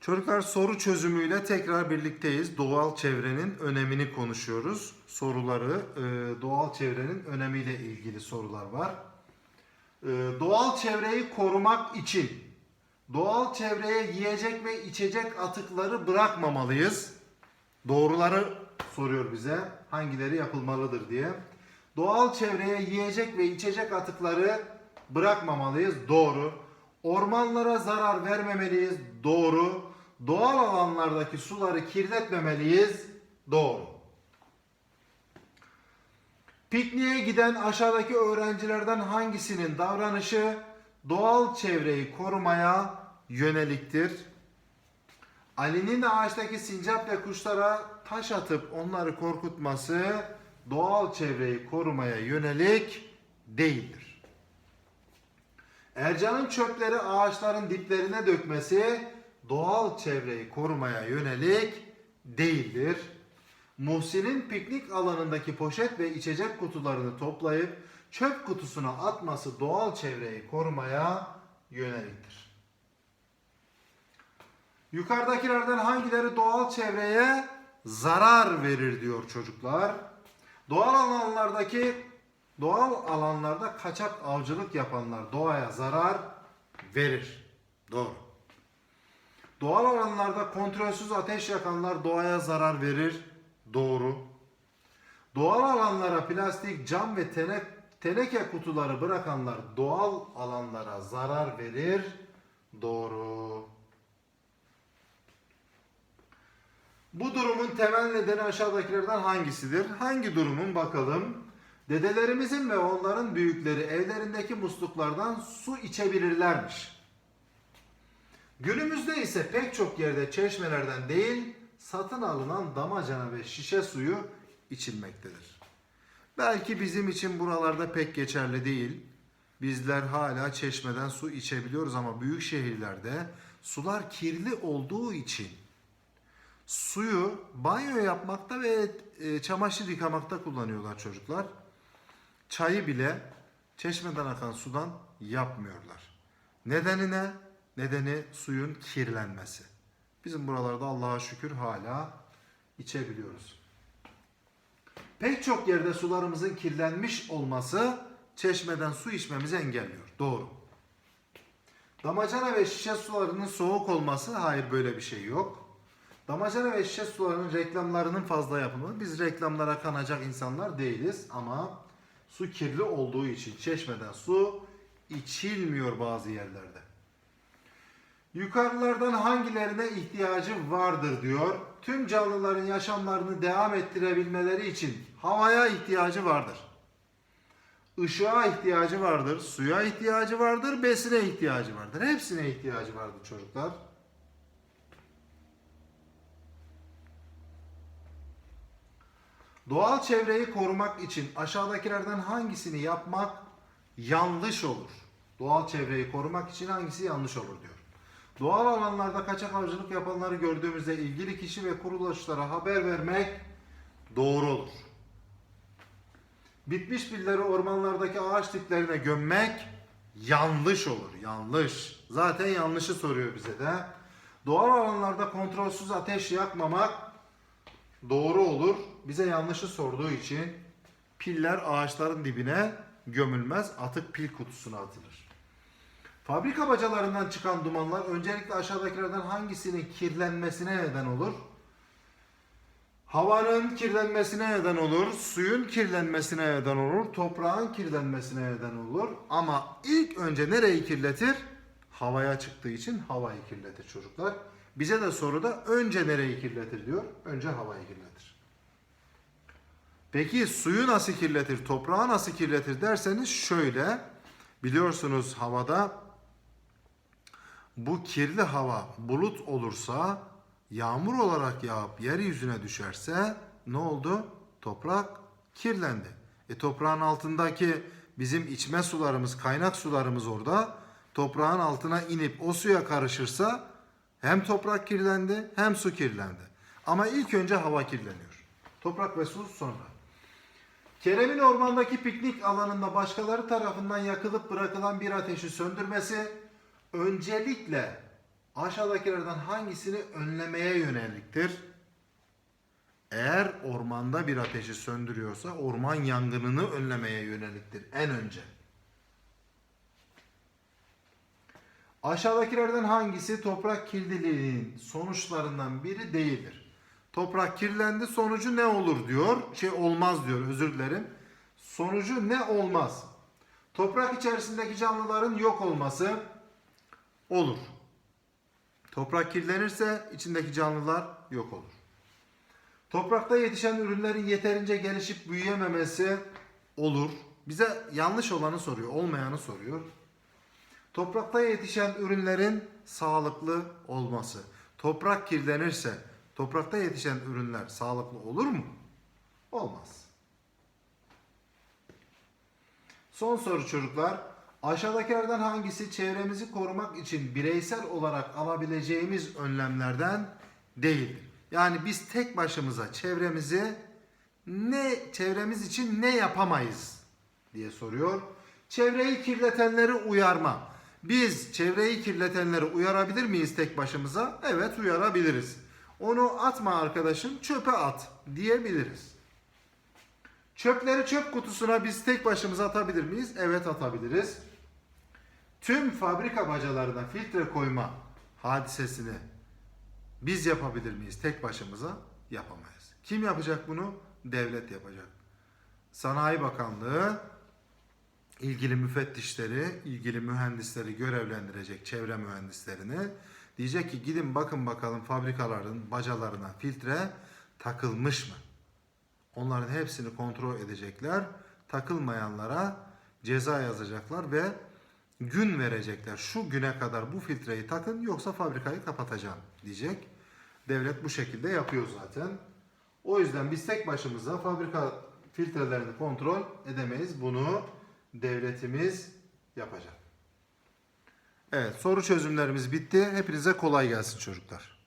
Çocuklar soru çözümüyle tekrar birlikteyiz. Doğal çevrenin önemini konuşuyoruz. Soruları e, doğal çevrenin önemiyle ilgili sorular var. E, doğal çevreyi korumak için doğal çevreye yiyecek ve içecek atıkları bırakmamalıyız. Doğruları soruyor bize. Hangileri yapılmalıdır diye. Doğal çevreye yiyecek ve içecek atıkları bırakmamalıyız. Doğru. Ormanlara zarar vermemeliyiz. Doğru. Doğal alanlardaki suları kirletmemeliyiz. Doğru. Pikniğe giden aşağıdaki öğrencilerden hangisinin davranışı doğal çevreyi korumaya yöneliktir? Ali'nin ağaçtaki sincap ve kuşlara taş atıp onları korkutması doğal çevreyi korumaya yönelik değildir. Ercan'ın çöpleri ağaçların diplerine dökmesi doğal çevreyi korumaya yönelik değildir. Muhsin'in piknik alanındaki poşet ve içecek kutularını toplayıp çöp kutusuna atması doğal çevreyi korumaya yöneliktir. Yukarıdakilerden hangileri doğal çevreye zarar verir diyor çocuklar. Doğal alanlardaki doğal alanlarda kaçak avcılık yapanlar doğaya zarar verir. Doğru. Doğal alanlarda kontrolsüz ateş yakanlar doğaya zarar verir. Doğru. Doğal alanlara plastik, cam ve tene, teneke kutuları bırakanlar doğal alanlara zarar verir. Doğru. Bu durumun temel nedeni aşağıdakilerden hangisidir? Hangi durumun bakalım? Dedelerimizin ve onların büyükleri evlerindeki musluklardan su içebilirlermiş. Günümüzde ise pek çok yerde çeşmelerden değil, satın alınan damacana ve şişe suyu içilmektedir. Belki bizim için buralarda pek geçerli değil. Bizler hala çeşmeden su içebiliyoruz ama büyük şehirlerde sular kirli olduğu için suyu banyo yapmakta ve e, çamaşır yıkamakta kullanıyorlar çocuklar. Çayı bile çeşmeden akan sudan yapmıyorlar. Nedeni ne? Nedeni suyun kirlenmesi. Bizim buralarda Allah'a şükür hala içebiliyoruz. Pek çok yerde sularımızın kirlenmiş olması çeşmeden su içmemizi engelliyor. Doğru. Damacana ve şişe sularının soğuk olması hayır böyle bir şey yok. Damacana ve şişe sularının reklamlarının fazla yapılması. Biz reklamlara kanacak insanlar değiliz ama su kirli olduğu için çeşmeden su içilmiyor bazı yerlerde. Yukarılardan hangilerine ihtiyacı vardır diyor. Tüm canlıların yaşamlarını devam ettirebilmeleri için havaya ihtiyacı vardır. Işığa ihtiyacı vardır, suya ihtiyacı vardır, besine ihtiyacı vardır. Hepsine ihtiyacı vardır çocuklar. Doğal çevreyi korumak için aşağıdakilerden hangisini yapmak yanlış olur? Doğal çevreyi korumak için hangisi yanlış olur diyor. Doğal alanlarda kaçak avcılık yapanları gördüğümüzde ilgili kişi ve kuruluşlara haber vermek doğru olur. Bitmiş billeri ormanlardaki ağaç diplerine gömmek yanlış olur. Yanlış. Zaten yanlışı soruyor bize de. Doğal alanlarda kontrolsüz ateş yakmamak doğru olur. Bize yanlışı sorduğu için piller ağaçların dibine gömülmez. Atık pil kutusuna atılır. Fabrika bacalarından çıkan dumanlar öncelikle aşağıdakilerden hangisinin kirlenmesine neden olur? Havanın kirlenmesine neden olur, suyun kirlenmesine neden olur, toprağın kirlenmesine neden olur. Ama ilk önce nereyi kirletir? Havaya çıktığı için havayı kirletir çocuklar. Bize de soruda önce nereyi kirletir diyor. Önce havayı kirletir. Peki suyu nasıl kirletir, toprağı nasıl kirletir derseniz şöyle. Biliyorsunuz havada bu kirli hava bulut olursa yağmur olarak yağıp yeryüzüne düşerse ne oldu? Toprak kirlendi. E toprağın altındaki bizim içme sularımız, kaynak sularımız orada. Toprağın altına inip o suya karışırsa hem toprak kirlendi hem su kirlendi. Ama ilk önce hava kirleniyor. Toprak ve su sonra. Kerem'in ormandaki piknik alanında başkaları tarafından yakılıp bırakılan bir ateşi söndürmesi öncelikle aşağıdakilerden hangisini önlemeye yöneliktir? Eğer ormanda bir ateşi söndürüyorsa orman yangınını önlemeye yöneliktir en önce. Aşağıdakilerden hangisi toprak kirliliğinin sonuçlarından biri değildir? Toprak kirlendi sonucu ne olur diyor. Şey olmaz diyor özür dilerim. Sonucu ne olmaz? Toprak içerisindeki canlıların yok olması olur. Toprak kirlenirse içindeki canlılar yok olur. Toprakta yetişen ürünlerin yeterince gelişip büyüyememesi olur. Bize yanlış olanı soruyor, olmayanı soruyor. Toprakta yetişen ürünlerin sağlıklı olması. Toprak kirlenirse toprakta yetişen ürünler sağlıklı olur mu? Olmaz. Son soru çocuklar. Aşağıdakilerden hangisi çevremizi korumak için bireysel olarak alabileceğimiz önlemlerden değildir? Yani biz tek başımıza çevremizi ne çevremiz için ne yapamayız diye soruyor. Çevreyi kirletenleri uyarma. Biz çevreyi kirletenleri uyarabilir miyiz tek başımıza? Evet uyarabiliriz. Onu atma arkadaşım çöpe at diyebiliriz. Çöpleri çöp kutusuna biz tek başımıza atabilir miyiz? Evet atabiliriz. Tüm fabrika bacalarına filtre koyma hadisesini biz yapabilir miyiz tek başımıza? Yapamayız. Kim yapacak bunu? Devlet yapacak. Sanayi Bakanlığı ilgili müfettişleri, ilgili mühendisleri görevlendirecek çevre mühendislerini. Diyecek ki gidin bakın bakalım fabrikaların bacalarına filtre takılmış mı? Onların hepsini kontrol edecekler. Takılmayanlara ceza yazacaklar ve gün verecekler. Şu güne kadar bu filtreyi takın yoksa fabrikayı kapatacağım diyecek. Devlet bu şekilde yapıyor zaten. O yüzden biz tek başımıza fabrika filtrelerini kontrol edemeyiz. Bunu devletimiz yapacak. Evet soru çözümlerimiz bitti. Hepinize kolay gelsin çocuklar.